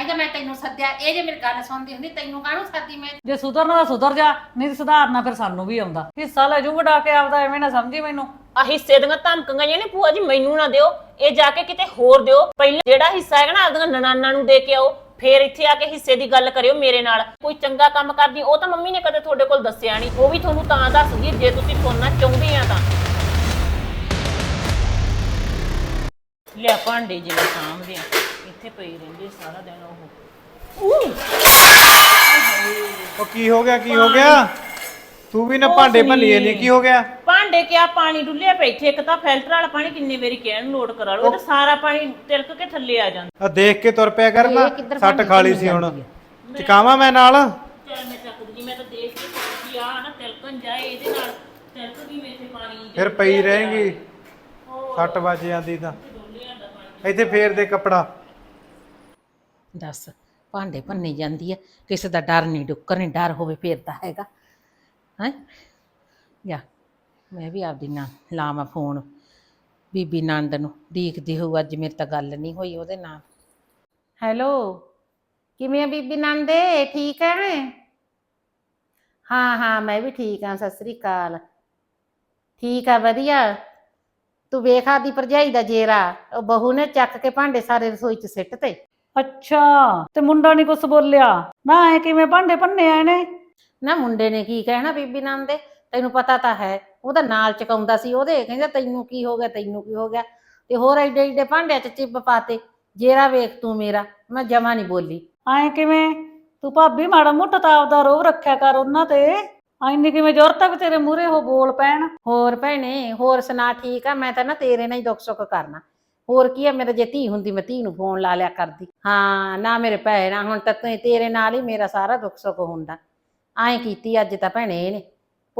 ਤਾਂ ਹੀ ਤਾਂ ਮੈਂ ਤੈਨੂੰ ਸੱਦਿਆ ਇਹ ਜੇ ਮੇਰੀ ਗੱਲ ਸੁਣਦੀ ਹੁੰਦੀ ਤੈਨੂੰ ਕਾਹਨੂੰ ਸੱਦੀ ਮੈਂ? ਜੇ ਸੁਧਰਨਾ ਤਾਂ ਸੁਧਰ ਜਾ ਨਹੀਂ ਤਾਂ ਸੁਧਾਰਨਾ ਫਿਰ ਸਾਨੂੰ ਵੀ ਆਉਂਦਾ। ਹਿੱਸਾ ਲੈ ਜੂ ਵਡਾ ਕੇ ਆਪਦਾ ਐਵੇਂ ਨਾ ਸਮਝੀ ਮੈਨੂੰ। ਆ ਹਿੱਸੇ ਦੀਆਂ ਧਮਕੀਆਂ ਨੇ ਭੂਆ ਜੀ ਮੈਨੂੰ ਨਾ ਦਿਓ। ਇਹ ਜਾ ਕੇ ਕਿਤੇ ਹੋਰ ਦਿਓ। ਪਹਿਲਾਂ ਜਿਹੜਾ ਹਿੱਸਾ ਹੈਗਾ ਨਾ ਆਪਦੀਆਂ ਨਨਾਨਾ ਨੂੰ ਦੇ ਕੇ ਆਓ। ਫੇਰ ਇੱਥੇ ਆ ਕੇ ਹਿੱਸੇ ਦੀ ਗੱਲ ਕਰਿਓ ਮੇਰੇ ਨਾਲ। ਕੋਈ ਚੰਗਾ ਕੰਮ ਕਰਦੀ ਉਹ ਤਾਂ ਮੰਮੀ ਨੇ ਕਦੇ ਤੁਹਾਡੇ ਕੋਲ ਦੱਸਿਆ ਨਹੀਂ। ਉਹ ਵੀ ਤੁਹਾਨੂੰ ਤਾਂ ਦੱਸਦੀ ਜੇ ਤੁਸੀਂ ਸੁਣਨਾ ਚਾਹੁੰਦੇ ਆ ਤਾਂ। ਲਿਆ ਭਾਂਡੇ ਜਿਹੜੇ ਸਾਂਭਦੇ ਆ। ਇੱਥੇ ਪਈ ਰਹਿੰਦੇ ਸਾਰਾ ਦਿਨ ਉਹ। ਉਹ ਕੀ ਹੋ ਗਿਆ ਕੀ ਹੋ ਗਿਆ? ਤੂੰ ਵੀ ਨਾ ਭਾਂਡੇ ਭੰਨੀਏ ਨਹੀਂ। ਕੀ ਹੋ ਗਿਆ? ਭਾਂਡੇ ਕਿਆ ਪਾਣੀ ਡੁੱਲਿਆ ਬੈਠੇ ਇੱਕ ਤਾਂ ਫਿਲਟਰ ਵਾਲਾ ਪਾਣੀ ਕਿੰਨੇ ਵਾਰੀ ਕਹਿਣ ਨੂੰ ਲੋਡ ਕਰਾ ਲਓ ਇਹ ਤਾਂ ਸਾਰਾ ਪਾਣੀ ਤਿਲਕ ਕੇ ਥੱਲੇ ਆ ਜਾਂਦਾ। ਆ ਦੇਖ ਕੇ ਤੁਰ ਪਿਆ ਕਰ ਮੈਂ ਇਹ ਕਿੱਧਰ ਸੱਟ ਭਾਂਡੇ ਖਾ ਲਈ ਭੰਨੀ ਸੀ ਹੁਣ। ਚਕਾਵਾਂ ਮੈਂ ਨਾਲ? ਚੱਲ ਮੈਂ ਚੱਕ ਦੂੰਗੀ ਮੈਂ ਤਾਂ ਦੇਖ ਕੇ ਸੋਚੀ ਆ ਨਾ ਤਿਲਕਣ ਜਾਏ ਇਹਦੇ ਨਾਲ ਤਿਲਕ ਗਈ ਮੇਰੇ ਪਾਣੀ ਫਿਰ ਪਈ ਰਹੇਗੀ। ਸੱਟ ਵੱਜ ਜਾਂਦੀ ਤਾਂ। ਇੱਥੇ ਫੇਰ ਦੇ ਕੱਪੜਾ। ਦੱਸ, ਭਾਂਡੇ ਭੰਨੀ ਜਾਂਦੀ ਹੈ ਕਿਸੇ ਦਾ ਡਰ ਨਹੀਂ, ਡੁੱਕਰ ਨਹੀਂ, ਡਰ ਹੋਵੇ ਫੇਰ ਤਾਂ ਹੈਗਾ। ਹੈ? ਜਾ, ਮੈਂ ਵੀ ਆਪਦੀ ਨਾਲ ਲਾਵਾਂ ਫੋਨ, ਬੀਬੀ ਨੰਦ ਨੂੰ ਦੇਖਦੀ ਹੋਊ, ਅੱਜ ਮੇਰੇ ਤਾਂ ਗੱਲ ਨਹੀਂ ਹੋਈ ਉਹਦੇ ਨਾਲ। ਹੈਲੋ, ਕਿਵੇਂ ਆ ਬੀਬੀ ਨੰਦੇ? ਠੀਕ ਹੈ ਹਾਂ ਹਾਂ, ਮੈਂ ਵੀ ਠੀਕ ਹਾਂ ਸਤਿ ਸ੍ਰੀ ਅਕਾਲ। ਠੀਕ ਆ, ਵਧੀਆ। ਤੂੰ ਵੇਖ ਆਦੀ ਭਰਜਾਈ ਦਾ ਜੇਰਾ, ਉਹ ਬਹੂ ਨੇ ਚੱਕ ਕੇ ਭਾਂਡੇ ਸਾਰੇ ਰਸੋਈ 'ਚ ਸਿੱਟ ਤੇ ਅੱਛਾ ਤੇ ਮੁੰਡਾ ਨਹੀਂ ਕੁਛ ਬੋਲਿਆ? ਨਾ ਐ ਕਿਵੇਂ ਭਾਂਡੇ ਭੰਨੇ ਆ ਇਹਨੇ? ਨਾ ਮੁੰਡੇ ਨੇ ਕੀ ਕਹਿਣਾ ਬੀਬੀ ਨਾਮ ਦੇ? ਤੈਨੂੰ ਪਤਾ ਤਾਂ ਹੈ ਉਹਦਾ ਨਾਲ ਚਕਾਉਂਦਾ ਸੀ ਉਹਦੇ ਕਹਿੰਦਾ ਤੈਨੂੰ ਕੀ ਹੋ ਗਿਆ ਤੈਨੂੰ ਕੀ ਹੋ ਗਿਆ? ਤੇ ਹੋਰ ਐਡੇ ਐਡੇ ਭਾਂਡਿਆਂ 'ਚ ਚਿੱਬ ਪਾਤੇ ਜੇਰਾ ਵੇਖ ਤੂੰ ਮੇਰਾ ਮੈਂ ਜਮਾ ਨਹੀਂ ਬੋਲੀ। ਐ ਕਿਵੇਂ? ਤੂੰ ਭਾਬੀ ਮਾੜਾ ਮੋਟਾ ਤਾਂ ਆਪਦਾ ਰੋਹ ਰੱਖਿਆ ਕਰ ਉਹਨਾਂ ਤੇ। ਐਨੀ ਕਿਵੇਂ ਜ਼ਰੂਰਤ ਆ ਵੀ ਤੇਰੇ ਮੂਹਰੇ ਉਹ ਬੋਲ ਪੈਣ। ਹੋਰ ਭੈਣੇ ਹੋਰ ਸੁਣਾ ਠੀਕ ਆ ਮੈਂ ਤਾਂ ਨਾ ਤੇਰੇ ਨਾਲ ਹੀ ਦੁੱਖ ਸੁੱਖ ਕਰਨਾ। ਹੋਰ ਕੀ ਆ ਮੇਰੇ ਜੇ ਧੀ ਹੁੰਦੀ, ਮੈਂ ਧੀ ਨੂੰ ਫੋਨ ਲਾ ਲਿਆ ਕਰਦੀ। ਹਾਂ, ਨਾ ਮੇਰੇ ਭੈਣਾ ਹੁਣ ਤਾਂ ਤੂੰ- ਤੇਰੇ ਨਾਲ ਹੀ ਮੇਰਾ ਸਾਰਾ ਦੁੱਖ ਸੁੱਖ ਹੁੰਦਾ। ਐਂ ਕੀਤੀ ਅੱਜ ਤਾਂ ਭੈਣੇ ਇਹਨੇ।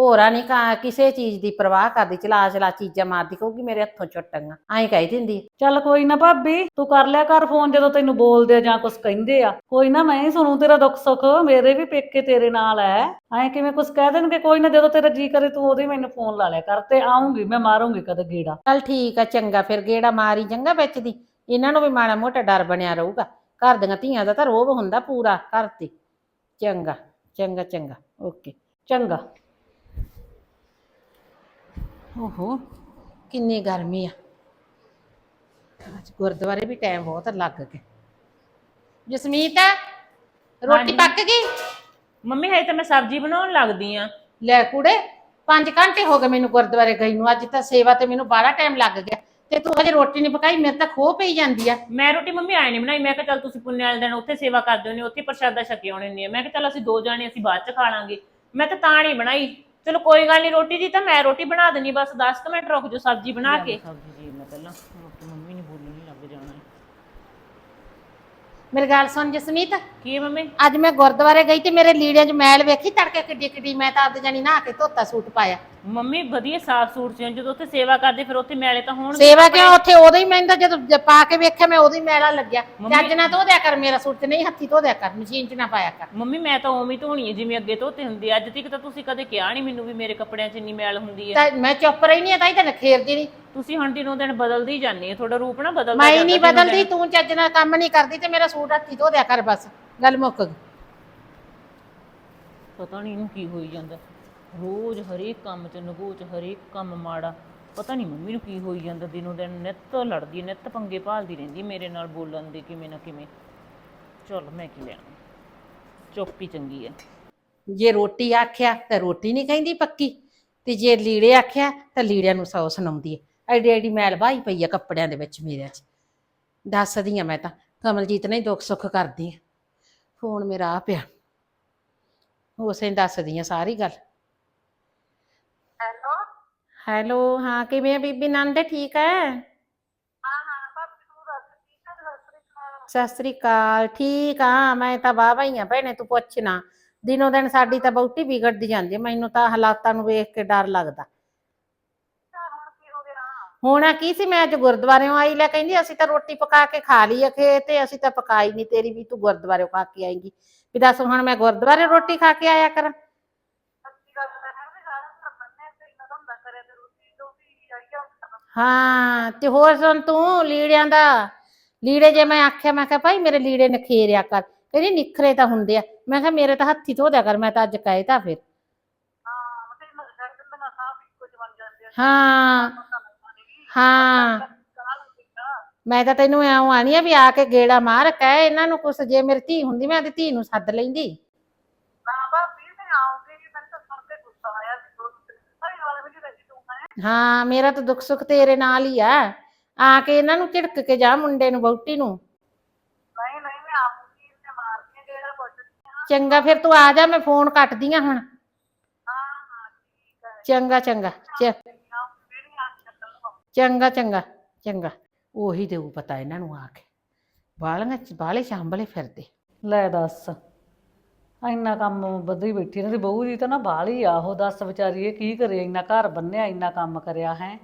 ਭੋਰਾ ਨਹੀਂ ਕਾ ਕਿਸੇ ਚੀਜ਼ ਦੀ ਪਰਵਾਹ ਕਰਦੀ ਚਲਾ ਚਲਾ ਚੀਜ਼ਾਂ ਮਾਰਦੀ ਕਹੂਗੀ ਮੇਰੇ ਹੱਥੋਂ ਛੁੱਟਾਂਗਾ ਐਂ ਕਹਿ ਦਿੰਦੀ ਚੱਲ ਕੋਈ ਨਾ ਭਾਬੀ ਤੂੰ ਕਰ ਲਿਆ ਕਰ ਫੋਨ ਜਦੋਂ ਤੈਨੂੰ ਬੋਲਦੇ ਆ ਜਾਂ ਕੁਛ ਕਹਿੰਦੇ ਆ। ਕੋਈ ਨਾ ਮੈਂ ਹੀ ਸੁਣੂ ਤੇਰਾ ਦੁੱਖ ਸੁੱਖ ਮੇਰੇ ਵੀ ਪੇਕੇ ਤੇਰੇ ਨਾਲ ਐ। ਐ ਕਿਵੇਂ ਕੁਛ ਕਹਿ ਦੇਣਗੇ? ਕੋਈ ਨਾ ਜਦੋਂ ਤੇਰਾ ਜੀ ਕਰੇ ਤੂੰ ਉਹਦੇ ਮੈਨੂੰ ਫੋਨ ਲਾ ਲਿਆ ਕਰ ਤੇ ਆਉਂਗੀ ਮੈਂ ਮਾਰੂੰਗੀ ਕਦੇ ਗੇੜਾ। ਚੱਲ ਠੀਕ ਆ ਚੰਗਾ ਫਿਰ ਗੇੜਾ ਮਾਰੀ ਚੰਗਾ ਵਿੱਚ ਦੀ। ਇਹਨਾਂ ਨੂੰ ਵੀ ਮਾੜਾ ਮੋਟਾ ਡਰ ਬਣਿਆ ਰਹੂਗਾ। ਘਰ ਦੀਆਂ ਧੀਆਂ ਦਾ ਤਾਂ ਰੋਬ ਹੁੰਦਾ ਪੂਰਾ ਘਰ ਤੇ। ਚੰਗਾ ਚੰਗਾ ਚੰਗਾ ਓਕੇ। ਚੰਗਾ। ਓਹੋ। ਕਿੰਨੀ ਗਰਮੀ ਆ। ਅੱਜ ਗੁਰਦੁਆਰੇ ਵੀ ਟਾਈਮ ਬਹੁਤ ਲੱਗ ਗਿਆ ਜਸਮੀਤ ਰੋਟੀ ਹਾਂਜੀ। ਪੱਕ ਗਈ? ਮੰਮੀ ਹਜੇ ਤਾਂ ਮੈਂ ਸਬਜ਼ੀ ਬਣਾਉਣ ਲੱਗਦੀ ਆ। ਲੈ ਕੁੜੇ 5 ਘੰਟੇ ਹੋ ਗਏ ਮੈਨੂੰ ਗੁਰਦੁਆਰੇ ਗਈ ਨੂੰ। ਅੱਜ ਤਾਂ ਸੇਵਾ ਤੇ ਮੈਨੂੰ ਬਾਹਲਾ ਟਾਈਮ ਲੱਗ ਗਿਆ। ਤੇ ਤੂੰ ਹਜੇ ਰੋਟੀ ਨਹੀਂ ਪਕਾਈ ਮੇਰੇ ਤਾਂ ਖੋ ਪਈ ਜਾਂਦੀ ਆ। ਮੈਂ ਰੋਟੀ ਮੰਮੀ ਆਏ ਨਹੀਂ ਬਣਾਈ। ਮੈਂ ਕਿਹਾ ਚੱਲ ਤੁਸੀਂ ਪੁੰਨੇ ਵਾਲੇ ਦਿਨ ਉੱਥੇ ਸੇਵਾ ਕਰਦੇ ਹੋਣੇ ਉੱਥੇ ਪ੍ਰਸ਼ਾਦਾ ਛਕੇ ਆਉਣੇ ਨੇ ਮੈਂ ਕਿਹਾ ਚੱਲ ਅਸੀਂ ਦੋ ਜਾਣੇ ਅਸੀਂ ਬਾਅਦ ਚ ਖਾ ਲਾਂਗੇ। ਮੈਂ ਤਾਂ ਤਾਂ ਨਹੀਂ ਬਣਾਈ। ਚਲੋ ਕੋਈ ਗੱਲ ਨਹੀਂ ਰੋਟੀ ਦੀ ਤਾਂ ਮੈਂ ਰੋਟੀ ਬਣਾ ਦੇਣੀ ਬਸ 10 ਕੁ ਮਿੰਟ ਰੁਕ ਜਾਓ ਸਬਜ਼ੀ ਬਣਾ ਕੇ। ਸਬਜ਼ੀ ਜੀ ਮੈਂ ਪਹਿਲਾਂ ਰੋਟੀ ਮੰਮੀ ਨੇ ਬੋਲਣ ਨਹੀਂ ਲੱਗ ਜਾਣਾ ਮੇਰੀ ਗੱਲ ਸੁਣ ਜਸਮੀਤ। ਕੀ ਹੈ ਮੰਮੀ? ਅੱਜ ਮੈਂ ਗੁਰਦੁਆਰੇ ਗਈ ਤੇ ਮੇਰੇ ਲੀੜਿਆਂ 'ਚ ਮੈਲ ਵੇਖੀ ਤੜਕੇ ਕਿੱਡੀ ਕਿੱਡੀ ਮੈਂ ਤਾਂ ਆਪਦੇ ਜਾਨੀ ਨਹਾ ਕੇ ਧੋਤਾ ਸੂਟ ਪਾਇਆ। ਮੰਮੀ ਵਧੀਆ ਸਾਫ਼ ਸੂਟ ਸੀ। ਜਦੋਂ ਉੱਥੇ ਸੇਵਾ ਕਰਦੇ ਫਿਰ ਉੱਥੇ ਮੈਲੇ ਤਾਂ ਹੋਣ ਸੇਵਾ ਕਿਉਂ? ਉੱਥੇ ਉਦੋਂ ਹੀ ਮੈਨੂੰ ਤਾਂ ਜਦੋਂ ਜ- ਪਾ ਕੇ ਵੇਖਿਆ ਮੈਂ ਉਦੋਂ ਹੀ ਮੈਲਾ ਲੱਗਿਆ। ਚੱਜ ਨਾ ਧੋ ਦਿਆ ਕਰ ਮੇਰਾ ਸੂਟ ਤੇ ਨਹੀਂ ਹੱਥੀ ਧੋ ਦਿਆ ਕਰ ਮਸ਼ੀਨ 'ਚ ਨਾ ਪਾਇਆ ਕਰ। ਮੰਮੀ ਮੈਂ ਤਾਂ ਉਵੇਂ ਹੀ ਧੋਣੀ ਹੈ ਜਿਵੇਂ ਅੱਗੇ ਧੋਤੇ ਹੁੰਦੇ। ਅੱਜ ਤੱਕ ਤਾਂ ਤੁਸੀਂ ਕਦੇ ਕਿਹਾ ਨਹੀਂ ਮੈਨੂੰ ਵੀ ਮੇਰੇ ਕੱਪੜਿਆਂ 'ਚ ਇੰਨੀ ਮੈਲ ਹੁੰਦੀ ਹੈ। ਤਾਂ ਮੈਂ ਚੁੱਪ ਰਹੀ ਨਹੀਂ ਤਾਂ ਹੀ ਤਾਂ ਨਖੇਰਦੀ ਨਹੀਂ ਤੁਸੀਂ ਹੁਣ ਦਿਨੋਂ ਦਿਨ ਬਦਲਦੀ ਜਾਂਦੇ ਹੋ ਤੁਹਾਡਾ ਰੂਪ ਨਾ ਬਦਲਦਾ ਮੈਂ ਜਾਂਦਾ ਨਹੀਂ ਦਿਨੋਂ ਬਦਲਦੀ ਦਿਨ। ਤੂੰ ਚੱਜ ਨਾਲ ਕੰਮ ਨਹੀਂ ਕਰਦੀ ਤੇ ਮੇਰਾ ਸੂਟ ਹੱਥੀ ਧੋ ਦਿਆ ਕਰ ਬਸ ਗੱਲ ਮੁੱਕ ਗਈ। ਪਤਾ ਨਹੀਂ ਇਹਨੂੰ ਕੀ ਹੋਈ ਜਾਂਦਾ। ਰੋਜ਼ ਹਰੇਕ ਕੰਮ 'ਚ ਨਗੋਚ ਹਰੇਕ ਕੰਮ ਮਾੜਾ। ਪਤਾ ਨਹੀਂ ਮੰਮੀ ਨੂੰ ਕੀ ਹੋਈ ਜਾਂਦਾ ਦਿਨੋਂ ਦਿਨ ਨਿੱਤ ਲੜਦੀ ਨਿੱਤ ਪੰਗੇ ਭਾਲਦੀ ਰਹਿੰਦੀ ਮੇਰੇ ਨਾਲ ਬੋਲਣ ਦੇ ਕਿਵੇਂ ਨਾ ਕਿਵੇਂ। ਚਲ ਮੈਂ ਕੀ ਲੈਣਾ? ਚੁੱਪ ਹੀ ਚੰਗੀ ਹੈ ਜੇ ਰੋਟੀ ਆਖਿਆ ਤਾਂ ਰੋਟੀ ਨਹੀਂ ਕਹਿੰਦੀ ਪੱਕੀ ਤੇ ਜੇ ਲੀੜੇ ਆਖਿਆ ਤਾਂ ਲੀੜਿਆਂ ਨੂੰ ਸੌ ਸੁਣਾਉਂਦੀ ਹੈ ਐਡੀ ਐਡੀ ਮੈਲ ਵਾਹੀ ਪਈ ਆ ਕੱਪੜਿਆਂ ਦੇ ਵਿੱਚ ਮੇਰੇ 'ਚ। ਦੱਸਦੀ ਆ ਮੈਂ ਤਾਂ ਕਮਲਜੀਤ ਨੇ ਦੁੱਖ ਸੁੱਖ ਕਰਦੀ ਆ। ਫੋਨ ਮੇਰਾ ਆ ਪਿਆ। ਉਸੇ ਨੂੰ ਦੱਸਦੀ ਆ ਸਾਰੀ ਗੱਲ। ਹੈਲੋ? ਹੈਲੋ ਹਾਂ ਕਿਵੇਂ ਆ ਬੀਬੀ? ਨੰਦ ਠੀਕ ਹੈ ਹਾਂ ਹਾਂ ਭਾਬੀ ਤੂੰ ਦੱਸ ਕੀ ਕਰ ਸਤਿ ਸ੍ਰੀ ਅਕਾਲ। ਸਤਿ ਸ੍ਰੀ ਅਕਾਲ ਠੀਕ ਆ ਮੈਂ ਤਾਂ ਵਾਹ ਹੀ ਆ ਭੈਣੇ ਤੂੰ ਪੁੱਛ ਨਾ। ਦਿਨੋਂ ਦਿਨ ਸਾਡੀ ਤਾਂ ਬਹੁਤੀ ਵਿਗੜਦੀ ਜਾਂਦੀ ਆ ਮੈਨੂੰ ਤਾਂ ਹਾਲਾਤਾਂ ਨੂੰ ਵੇਖ ਕੇ ਡਰ ਲੱਗਦਾ। ਹੋਣਾ ਕੀ ਸੀ? ਮੈਂ ਅੱਜ ਗੁਰਦੁਆਰਿਓਂ ਆਈ ਲੈ ਕਹਿੰਦੀ ਅਸੀਂ ਤਾਂ ਰੋਟੀ ਪਕਾ ਕੇ ਖਾ ਲਈ ਅਖੇ ਤੇ ਅਸੀਂ ਤਾਂ ਪਕਾਈ ਨਹੀਂ ਤੇਰੀ ਵੀ ਤੂੰ ਗੁਰਦੁਆਰਿਓਂ ਖਾ ਕੇ ਆਏਂਗੀ। ਵੀ ਦੱਸ ਹੁਣ ਮੈਂ ਗੁਰਦੁਆਰੇ ਰੋਟੀ ਖਾ ਕੇ ਆਇਆ ਕਰਾਂ? ਹੈ ਤੇ ਹੋਰ ਸੁਣ ਤੂੰ ਲੀੜਿਆਂ ਦਾ ਲੀੜੇ ਜੇ ਮੈਂ ਆਖਿਆ ਮੈਂ ਕਿਹਾ ਭਾਈ ਮੇਰੇ ਲੀੜੇ ਨਖੇਰਿਆ ਕਰ ਕਹਿੰਦੀ ਨਿਖਰੇ ਤਾਂ ਹੁੰਦੇ ਆ। ਮੈਂ ਕਿਹਾ ਮੇਰੇ ਤਾਂ ਹੱਥੀ ਧੋ ਦਿਆ ਕਰ ਮੈਂ ਤਾਂ ਅੱਜ ਕਹੇ ਤਾਂ ਫਿਰ। ਹਾਂ ਹਾਂ ਹਾਂ। ਮੈਂ ਤਾਂ ਤੈਨੂੰ ਐਂ ਆਣੀ ਆ ਵੀ ਆ ਕੇ ਗੇੜਾ ਮਾਰ ਕਹਿ ਇਹਨਾਂ ਨੂੰ ਕੁਛ ਜੇ ਮੇਰੀ ਧੀ ਹੁੰਦੀ ਮੈਂ ਤੇ ਧੀ ਨੂੰ ਸੱਦ ਲੈਂਦੀ। ਨਾ ਭਾਬੀ ਮੈਂ ਆਉਂਗੀ ਮੈਨੂੰ ਤਾਂ ਸੁਣ ਕੇ ਗੁੱਸਾ ਆਇਆ ਸੀ ਦੋ ਸਾਰੀ ਵਾਲੇ ਵਿੱਚ ਰਹੀ ਤੂੰ ਹੈ। ਹਾਂ ਮੇਰਾ ਤਾਂ ਦੁੱਖ ਸੁੱਖ ਤੇਰੇ ਨਾਲ ਹੀ ਆ। ਆ ਕੇ ਇਹਨਾਂ ਨੂੰ ਝਿੜਕ ਕੇ ਜਾ ਮੁੰਡੇ ਨੂੰ ਬੌਟੀ ਨੂੰ। ਨਹੀਂ ਨਹੀਂ ਮੈਂ ਆਉਂਗੀ ਤੇ ਮਾਰਦੀ ਜਿਹੜਾ ਪੁੱਛਦੀ ਹਾਂ ਚੰਗਾ ਫਿਰ ਤੂੰ ਆ ਜਾ ਮੈਂ ਫੋਨ ਕੱਟਦੀ ਆ ਹੁਣ। ਹਾਂ ਹਾਂ ਠੀਕ ਹੈ ਚੰਗਾ ਚੰਗਾ ਚ- ਆਉਂਗੀ ਮੇਰੀ ਆਂਖ ਚੱਕਣ ਨੂੰ ਚੰਗਾ ਚੰਗਾ ਚੰਗਾ। ਉਹੀ ਦੇਊ ਪਤਾ ਇਹਨਾਂ ਨੂੰ ਆ ਕੇ। ਬਾਲੀਆਂ ਬਾਲੇ ਸ਼ਾਂਬਲੇ ਫਿਰਦੇ। ਲੈ ਦੱਸ ਇੰਨਾ ਕੰਮ ਵਧੀ ਬੈਠੀ ਇਹਨਾਂ ਦੀ ਬਹੂ ਜੀ ਤਾਂ ਨਾ ਬਾਹਲੀ ਆ। ਉਹ ਦੱਸ ਵਿਚਾਰੀ, ਇਹ ਕੀ ਕਰੇ? ਇੰਨਾ ਘਰ ਬੰਨਿਆ, ਇੰਨਾ ਕੰਮ ਕਰਿਆ, ਹੈ?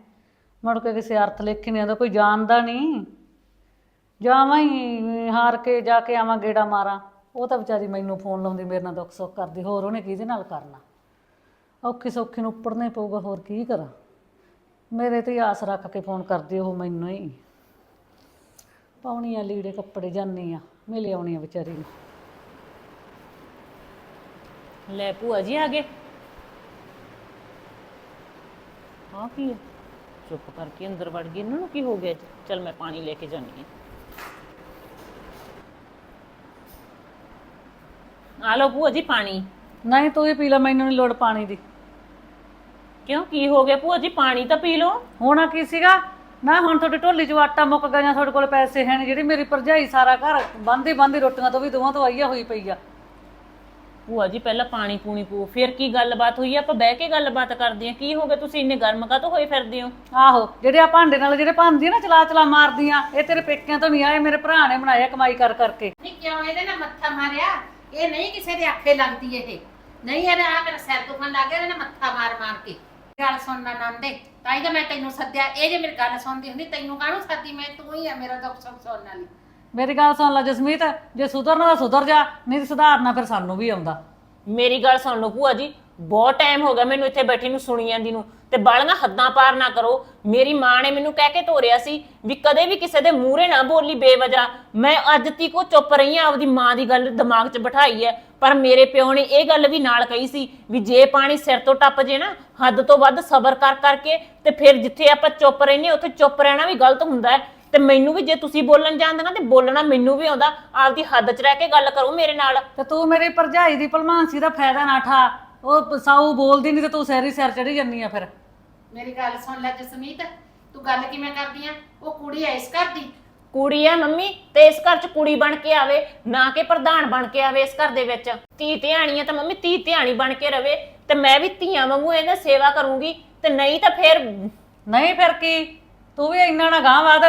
ਮੁੜ ਕੇ ਕਿਸੇ ਅਰਥ ਲੇਖੇ ਨਹੀਂ ਆਉਂਦਾ ਕੋਈ ਜਾਣਦਾ ਨਹੀਂ ਜਾਵਾਂ ਹੀ, ਹਾਰ ਕੇ ਜਾ ਕੇ ਆਵਾਂ ਗੇੜਾ ਮਾਰਾਂ। ਉਹ ਤਾਂ ਵਿਚਾਰੀ ਮੈਨੂੰ ਫੋਨ ਲਾਉਂਦੀ, ਮੇਰੇ ਨਾਲ ਦੁੱਖ ਸੁੱਖ ਕਰਦੀ। ਹੋਰ ਉਹਨੇ ਕਿਹਦੇ ਨਾਲ ਕਰਨਾ? ਔਖੀ ਸੌਖੀ ਨੂੰ ਉੱਪਰਨਾ ਪਊਗਾ, ਹੋਰ ਕੀ ਕਰਾਂ? ਮੇਰੇ ਤੇ ਹੀ ਆਸ ਰੱਖ ਕੇ ਫੋਨ ਕਰਦੀ ਉਹ ਮੈਨੂੰ ਹੀ। ਪਾਉਣੀ ਆ ਲੀੜੇ ਕੱਪੜੇ ਜਾਨੀ ਆ ਮਿਲ ਆਉਣੀ ਆ ਵਿਚਾਰੀ ਨੂੰ। ਲੈ ਭੂਆ ਜੀ ਆ ਗਏ। ਹਾਂ ਕੀ ਹੈ ਚੁੱਪ ਕਰਕੇ ਅੰਦਰ ਵੜ ਗਈ। ਇਹਨਾਂ ਨੂੰ ਕੀ ਹੋ ਗਿਆ ਜੀ? ਚੱਲ ਮੈਂ ਪਾਣੀ ਲੈ ਕੇ ਜਾਨੀ ਆ ਆ ਲਓ ਭੂਆ ਜੀ ਪਾਣੀ। ਨਹੀਂ ਤੂੰ ਹੀ ਪੀ ਲੈ ਮੈਨੂੰ ਨਹੀਂ ਲੋੜ ਪਾਣੀ ਦੀ। ਕਿਉਂ? ਕੀ ਹੋ ਗਿਆ ਭੂਆ ਜੀ? ਪਾਣੀ ਤਾਂ ਪੀ ਲਓ। ਹੋਣਾ ਕੀ ਸੀਗਾ? ਨਾ ਹੁਣ ਤੁਹਾਡੀ ਢੋਲੀ 'ਚ ਆਟਾ ਮੁੱਕ ਗਿਆ ਤੁਹਾਡੇ ਕੋਲ ਪੈਸੇ ਹੈ ਨਹੀਂ ਜਿਹੜੀ ਮੇਰੀ ਭਰਜਾਈ ਸਾਰਾ ਘਰ ਬੰਦੀ ਬੰਦੀ ਰੋਟੀਆਂ ਤੋਂ ਵੀ ਦੋਵਾਂ ਤੋਂ ਆਈਆ ਹੋਈ ਪਈ ਆ। ਭੂਆ ਜੀ ਪਹਿਲਾਂ ਪਾਣੀ ਪੂਣੀ ਪੂ ਫਿਰ ਕੀ ਗੱਲਬਾਤ ਹੋਈ? ਆ? ਆਪਾਂ ਬਹਿ ਕੇ ਗੱਲਬਾਤ ਕਰਦੇ ਆ ਕੀ ਹੋ ਗਿਆ? ਤੁਸੀਂ ਇੰਨੇ ਗਰਮ ਕਾਹਤੋਂ ਹੋਏ ਫਿਰਦੇ ਹੋ? ਆਹੋ ਜਿਹੜੇ ਆ ਭਾਂਡੇ ਨਾਲ ਜਿਹੜੇ ਭਾਂਦੀ ਨਾ ਚਲਾ ਚਲਾ ਮਾਰਦੀਆਂ ਇਹ ਤੇਰੇ ਪੇਕਿਆਂ ਤੋਂ ਨਹੀਂ ਆਏ ਮੇਰੇ ਭਰਾ ਨੇ ਬਣਾਇਆ ਕਮਾਈ ਕਰ ਕਰਕੇ। ਨਹੀਂ ਕਿਉਂ ਇਹਦੇ ਨਾਲ ਮੱਥਾ ਮਾਰਿਆ? ਇਹ ਨਹੀਂ ਕਿਸੇ ਦੇ ਆਖੇ ਲੱਗਦੀ ਇਹ। ਨਹੀਂ ਇਹਨੇ ਆ ਮੇਰਾ ਸਿਰ ਦੁਖਣ ਲੱਗ ਗਿਆ ਇਹਨੇ ਮੱਥਾ ਮਾਰ ਮਾਰ ਕੇ। ਗੱਲ ਸੁਣਨਾ ਨੰਦੇ ਤਾਂ ਹੀ ਤਾਂ ਮੈਂ ਤੈਨੂੰ ਸੱਦਿਆ। ਇਹ ਜੇ ਮੇਰੀ ਗੱਲ ਸੁਣਦੀ ਹੁੰਦੀ ਤੈਨੂੰ ਕਾਹਨੂੰ ਸੱਦੀ? ਮੈਂ ਤੂੰ ਹੀ ਆ ਮੇਰਾ ਦੁੱਖ ਸੁੱਖ ਸੁਣਨ ਵਾਲੀ। ਮੇਰੀ ਗੱਲ ਸੁਣ ਲੈ ਜਸਮੀਤ। ਜੇ ਸੁਧਰਨਾ ਤਾਂ ਸੁਧਰ ਜਾ ਨਹੀਂ ਤਾਂ ਸੁਧਾਰਨਾ ਫਿਰ ਸਾਨੂੰ ਵੀ ਆਉਂਦਾ। ਮੇਰੀ ਗੱਲ ਸੁਣ ਲਓ ਭੂਆ ਜੀ। ਬਹੁਤ ਟਾਈਮ ਹੋ ਗਿਆ ਮੈਨੂੰ ਇੱਥੇ ਬੈਠੀ ਨੂੰ ਸੁਣੀ ਜਾਂਦੀ ਨੂੰ। ਤੇ ਬਾਲੀਆਂ ਹੱਦਾਂ ਪਾਰ ਨਾ ਕਰੋ। ਮੇਰੀ ਮਾਂ ਨੇ ਮੈਨੂੰ ਕਹਿ ਕੇ ਤੋਰਿਆ ਸੀ ਵੀ ਕਦੇ ਵੀ ਕਿਸੇ ਦੇ ਮੂਹਰੇ ਨਾ ਬੋਲੀ ਬੇਵਜ੍ਹਾ। ਮੈਂ ਅੱਜ ਤੀਕ ਉਹ ਚੁੱਪ ਰਹੀ ਆ ਆਪਦੀ ਮਾਂ ਦੀ ਗੱਲ ਦਿਮਾਗ 'ਚ ਬਿਠਾਈ ਹੈ ਪਰ ਮੇਰੇ ਪਿਓ ਨੇ ਇਹ ਗੱਲ ਵੀ ਨਾਲ ਕਹੀ ਸੀ ਵੀ ਜੇ ਪਾਣੀ ਸਿਰ ਤੋਂ ਟੱਪ ਜੇ ਨਾ ਹੱਦ ਤੋਂ ਵੱਧ ਸਬਰ ਕਰ ਕਰਕੇ ਤੇ ਫਿਰ ਜਿੱਥੇ ਆਪਾਂ ਚੁੱਪ ਰਹਿੰਦੇ ਉੱਥੇ ਚੁੱਪ ਰਹਿਣਾ ਵੀ ਗਲਤ ਹੁੰਦਾ ਹੈ। ਤੇ ਮੈਨੂੰ ਵੀ ਜੇ ਤੁਸੀਂ ਬੋਲਣ ਜਾਂਦੇ ਤੇ ਬੋਲਣਾ ਮੈਨੂੰ ਵੀ ਆਉਂਦਾ ਆਪਦੀ ਹੱਦ 'ਚ ਰਹਿ ਕੇ ਗੱਲ ਕਰੋ ਮੇਰੇ ਨਾਲ। ਤੇ ਤੂੰ ਮੇਰੀ ਭਰਜਾਈ ਦੀ ਭਲਮਾਨਸੀ ਦਾ ਫਾਇਦਾ ਨਾ ਠਾ ਉਹ ਸਾਊ ਬੋਲਦੀ ਨਹੀਂ ਤੇ ਤੂੰ ਸੈਰੀ ਸਿਰ ਚੜੀ ਜੰਨੀ ਆ ਫਿਰ। ਮੇਰੀ ਗੱਲ ਸੁਣ ਲੈ ਜਸਮੀਤ ਤੂੰ ਗੱਲ ਕਿਵੇਂ ਕਰਦੀ ਆ? ਉਹ ਕੁੜੀ ਐ ਇਸ ਘਰ ਦੀ ਕੁੜੀ ਆ ਮੰਮੀ ਤੇ ਇਸ ਘਰ 'ਚ ਕੁੜੀ ਬਣ ਕੇ ਆਵੇ ਨਾ ਕਿ ਪ੍ਰਧਾਨ ਬਣ ਕੇ ਆਵੇ ਇਸ ਘਰ ਦੇ ਵਿੱਚ। ਧੀ ਧਿਆਣੀ ਆ ਤਾਂ ਮੰਮੀ ਧੀ ਧਿਆਣੀ ਬਣ ਕੇ ਰਵੇ ਤੇ ਮੈਂ ਵੀ ਧੀਆਂ ਵਾਂਗੂ ਇਹਨਾਂ ਸੇਵਾ ਕਰੂੰਗੀ ਤੇ ਨਹੀਂ ਤਾਂ ਫਿਰ ਨਹੀਂ ਫਿਰ ਕੀ? ਤੂੰ ਵੀ ਇੰਨਾ ਨਾ ਗਾਂ ਵਾਦ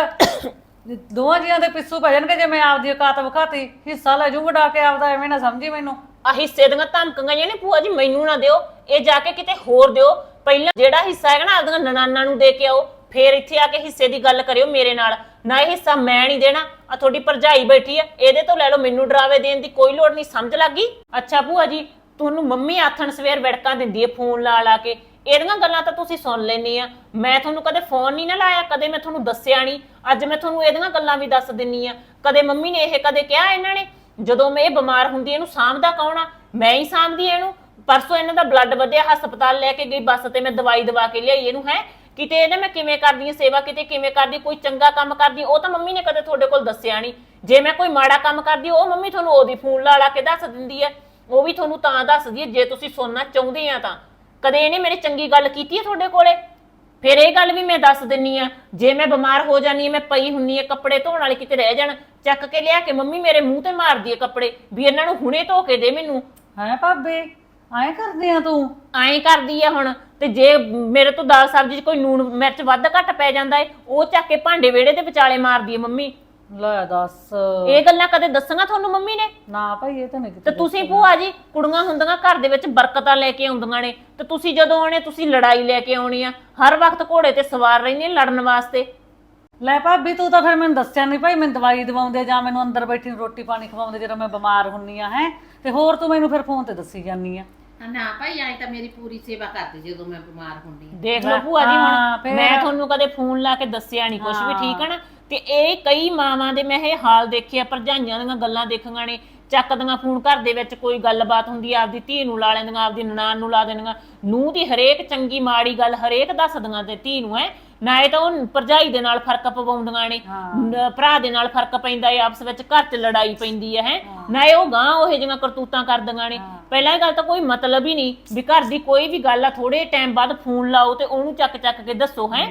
ਦੋਵਾਂ ਜੀਆਂ ਦੇ ਪਿੱਛੂ ਪੈ ਜਾਣਗੇ ਜੇ ਮੈਂ ਆਪਦੀ ਔਕਾਤ ਵਿਖਾਤੀ। ਹਿੱਸਾ ਲੈ ਜੂ ਵਡਾ ਕੇ ਆਪਦਾ ਐਵੇਂ ਨਾ ਸਮਝੀ ਮੈਨੂੰ। ਆ ਹਿੱਸੇ ਦੀਆਂ ਧਮਕੀਆਂ ਨੇ ਭੂਆ ਜੀ ਮੈਨੂੰ ਨਾ ਦਿਓ ਇਹ ਜਾ ਕੇ ਕਿਤੇ ਹੋਰ ਦਿਓ। ਪਹਿਲਾਂ ਜਿਹੜਾ ਹਿੱਸਾ ਹੈਗਾ ਨਾ ਆਪਦੀਆਂ ਨਨਾਨਾ ਨੂੰ ਦੇ ਕੇ ਆਓ। ਫੇਰ ਇੱਥੇ ਆ ਕੇ ਹਿੱਸੇ ਦੀ ਗੱਲ ਕਰਿਓ ਮੇਰੇ ਨਾਲ। ਨਾ ਇਹ ਹਿੱਸਾ ਮੈਂ ਨਹੀਂ ਦੇਣਾ ਆ ਤੁਹਾਡੀ ਭਰਜਾਈ ਬੈਠੀ ਆ, ਇਹਦੇ ਤੋਂ ਲੈ ਲਓ, ਮੈਨੂੰ ਡਰਾਵੇ ਦੇਣ ਦੀ ਕੋਈ ਲੋੜ ਨਹੀਂ, ਸਮਝ ਲੱਗੀ ਅੱਛਾ ਭੂਆ ਜੀ, ਤੁਹਾਨੂੰ ਮੰਮੀ ਆਥਣ ਸਵੇਰ ਵਿੜਕਾਂ ਦਿੰਦੀ ਏ ਫੋਨ ਲਾ ਲਾ ਕੇ। ਇਹਦੀਆਂ ਗੱਲਾਂ ਤਾਂ ਤੁਸੀਂ ਸੁਣ ਲੈਣੀ ਆ। ਮੈਂ ਤੁਹਾਨੂੰ ਕਦੇ ਫੋਨ ਨਹੀਂ ਨਾ ਲਾਇਆ, ਕਦੇ ਮੈਂ ਤੁਹਾਨੂੰ ਦੱਸਿਆ ਨਹੀਂ। ਅੱਜ ਮੈਂ ਤੁਹਾਨੂੰ ਇਹਦੀਆਂ ਗੱਲਾਂ ਵੀ ਦੱਸ ਦਿੰਨੀ ਆ। ਕਦੇ ਮੰਮੀ ਨੇ ਇਹ ਕਦੇ ਕਿਹਾ ਇਹਨਾਂ ਨੇ? ਜਦੋਂ ਮੈਂ ਇਹ ਬਿਮਾਰ ਹੁੰਦੀ ਇਹਨੂੰ ਸਾਂਭਦਾ ਕੌਣ ਆ? ਮੈਂ ਹੀ ਸਾਂਭਦੀ ਇਹਨੂੰ। ਪਰਸੋਂ ਇਹਨਾਂ ਦਾ ਬਲੱਡ ਵਧਿਆ, ਹਸਪਤਾਲ ਲੈ ਕੇ ਗਈ, ਬੱਸ ਤੇ ਮੈਂ ਦਵਾਈ ਦਵਾ ਕੇ ਲਿਆਈ ਇਹਨੂੰ, ਹੈ? ਕਿਤੇ ਇਹਨੇ ਮੈਂ ਕਿਵੇਂ ਕਰਦੀ ਆ ਸੇਵਾ, ਕਿਤੇ ਕਿਵੇਂ ਕਰਦੀ, ਕੋਈ ਚੰਗਾ ਕੰਮ ਕਰਦੀ, ਉਹ ਤਾਂ ਮੰਮੀ ਨੇ ਕਦੇ ਤੁਹਾਡੇ ਕੋਲ ਦੱਸਿਆ ਨਹੀਂ। ਜੇ ਮੈਂ ਕੋਈ ਮਾੜਾ ਕੰਮ ਕਰਦੀ, ਉਹ ਮੰਮੀ ਤੁਹਾਨੂੰ ਉਹਦੀ ਫੋਨ ਲਾ ਲਾ ਕੇ ਦੱਸ ਦਿੰਦੀ ਹੈ। ਉਹ ਵੀ ਤੁਹਾਨੂੰ ਤਾਂ ਦੱਸਦੀ ਹੈ, ਜੇ ਤੁਸੀਂ ਸੁਣਨਾ ਚਾਹੁੰਦੇ ਆ ਤਾਂ। ਕਦੇ ਇਹਨੇ ਮੇਰੀ ਚੰਗੀ ਗੱਲ ਕੀਤੀ ਹੈ ਤੁਹਾਡੇ ਕੋਲੇ? ਫਿਰ ਇਹ ਗੱਲ ਵੀ ਮੈਂ ਦੱਸ ਦਿੰਨੀ ਆ, ਜੇ ਮੈਂ ਬਿਮਾਰ ਹੋ ਜਾਨੀ ਆ ਮੈਂ ਪਈ ਹੁੰਨੀ ਆ ਕੱਪੜੇ ਧੋਣ ਵਾਲੇ ਕਿਤੇ ਰਹਿ ਜਾਣ, ਚੱਕ ਕੇ ਲਿਆ ਕੇ ਮੰਮੀ ਮੇਰੇ ਮੂੰਹ ਤੇ ਮਾਰਦੀ ਆ ਕੱਪੜੇ, ਵੀ ਇਹਨਾਂ ਨੂੰ ਹੁਣੇ ਧੋ ਕੇ ਦੇ ਮੈਨੂੰ। ਹੈ ਭਾਬੀ? ਐਂ ਕਰਦੀ ਆ ਤੂੰ? ਐਂ ਕਰਦੀ ਆ ਹੁਣ ਤੇ ਜੇ ਮੇਰੇ ਤੋਂ ਦਾਲ ਸਬਜ਼ੀ 'ਚ ਕੋਈ ਨੂਣ ਮਿਰਚ ਵੱਧ ਘੱਟ ਪੈ ਜਾਂਦਾ ਏ ਉਹ ਚੱਕ ਕੇ ਭਾਂਡੇ ਵਿਹੜੇ ਦੇ ਵਿਚਾਲੇ ਮਾਰਦੀ ਏ ਮੰਮੀ। ਲੈ ਦੱਸ। ਇਹ ਗੱਲਾਂ ਕਦੇ ਦੱਸਾਂਗਾ ਤੁਹਾਨੂੰ ਮੰਮੀ ਨੇ? ਨਾ ਭਾਈ ਇਹ ਤਾਂ ਨਹੀਂ ਤੇ ਤੁਸੀਂ ਭੂਆ ਜੀ ਕੁੜੀਆਂ ਹੁੰਦੀਆਂ ਘਰ ਦੇ ਵਿੱਚ ਬਰਕਤਾਂ ਲੈ ਕੇ ਆਉਂਦੀਆਂ ਨੇ ਤੇ ਤੁਸੀਂ ਜਦੋਂ ਆਉਣੇ ਤੁਸੀਂ ਲੜਾਈ ਲੈ ਕੇ ਆਉਣੀ ਆ। ਹਰ ਵਕਤ ਘੋੜੇ ਤੇ ਸਵਾਰ ਰਹਿੰਦੇ ਲੜਨ ਵਾਸਤੇ। ਲੈ ਭਾਬੀ ਤੂੰ ਤਾਂ ਫਿਰ ਮੈਨੂੰ ਦੱਸਿਆ ਨਹੀਂ ਭਾਈ ਮੈਨੂੰ ਦਵਾਈ ਦਵਾਉਂਦੇ ਜਾਂ ਮੈਨੂੰ ਅੰਦਰ ਬੈਠੀ ਨੂੰ ਰੋਟੀ ਪਾਣੀ ਖਵਾਉਂਦੇ ਜਦੋਂ ਮੈਂ ਬਿਮਾਰ ਹੁੰਨੀ ਆ ਹੈ? ਤੇ ਹੋਰ ਤੂੰ ਮੈਨੂੰ ਫਿਰ ਫੋਨ ਤੇ ਦੱਸੀ ਜਾਂਦੀ ਆ। ਨਾ ਭਾਈ ਐ ਤਾਂ ਮੇਰੀ ਪੂਰੀ ਸੇਵਾ ਕਰਦੀ ਜਦੋਂ ਮੈਂ ਬਿਮਾਰ ਹੁੰਦੀ ਦੇਖ ਲਓ ਭੂਆ ਜੀ ਹਾਂ, ਹੁਣ ਫਿਰ- ਮੈਂ ਤੁਹਾਨੂੰ ਕਦੇ ਫੋਨ ਲਾ ਕੇ ਦੱਸਿਆ ਨਹੀਂ ਕੁਝ ਵੀ ਠੀਕ ਹੈ ਨਾ? ਤੇ ਇਹ ਕਈ ਮਾਵਾਂ ਦੇ ਮੈਂ ਇਹ ਹਾਲ ਦੇਖਿਆ ਭਰਜਾਈਆਂ ਦੀਆਂ ਗੱਲਾਂ ਦੇਖੀਆਂ ਨੇ ਚੱਕਦੀਆਂ ਫੋਨ ਘਰ ਦੇ ਵਿੱਚ ਕੋਈ ਗੱਲਬਾਤ ਹੁੰਦੀ ਆ ਆਪਦੀ ਧੀ ਨੂੰ ਲਾ ਲੈਂਦੀਆਂ ਆਪਦੀ ਨਨਾਣ ਨੂੰ ਲਾ ਦੇਣੀਆਂ। ਨੂੰ ਦੀ ਹਰੇਕ ਚੰਗੀ ਮਾੜੀ ਗੱਲ ਹਰੇਕ ਦੱਸਦੀਆਂ ਤੇ ਧੀ ਨੂੰ ਐ ਨਾ ਇਹ ਤਾਂ ਉਹ ਭਰਜਾਈ ਦੇ ਨਾਲ ਫ਼ਰਕ ਪਵਾਉਂਦੀਆਂ ਨੇ ਨ- ਭਰਾ ਦੇ ਨਾਲ ਫ਼ਰਕ ਪੈਂਦਾ ਹੈ ਆਪਸ ਵਿੱਚ ਘਰ 'ਚ ਲੜਾਈ ਪੈਂਦੀ ਹੈ। ਹੈ। ਨਾ ਇਹ ਉਹ ਗਾਂ ਉਹ ਜਿਹੀਆਂ ਕਰਤੂਤਾਂ ਕਰਦੀਆਂ ਨੇ। ਪਹਿਲਾਂ ਇਹ ਗੱਲ ਤਾਂ ਕੋਈ ਮਤਲਬ ਹੀ ਨਹੀਂ ਵੀ ਘਰ ਦੀ ਕੋਈ ਵੀ ਗੱਲ ਆ ਥੋੜੇ ਟਾਈਮ ਬਾਅਦ ਫੋਨ ਲਾਓ ਤੇ ਉਹਨੂੰ ਚੱਕ ਚੱਕ ਕੇ ਦੱਸੋ ਹੈ।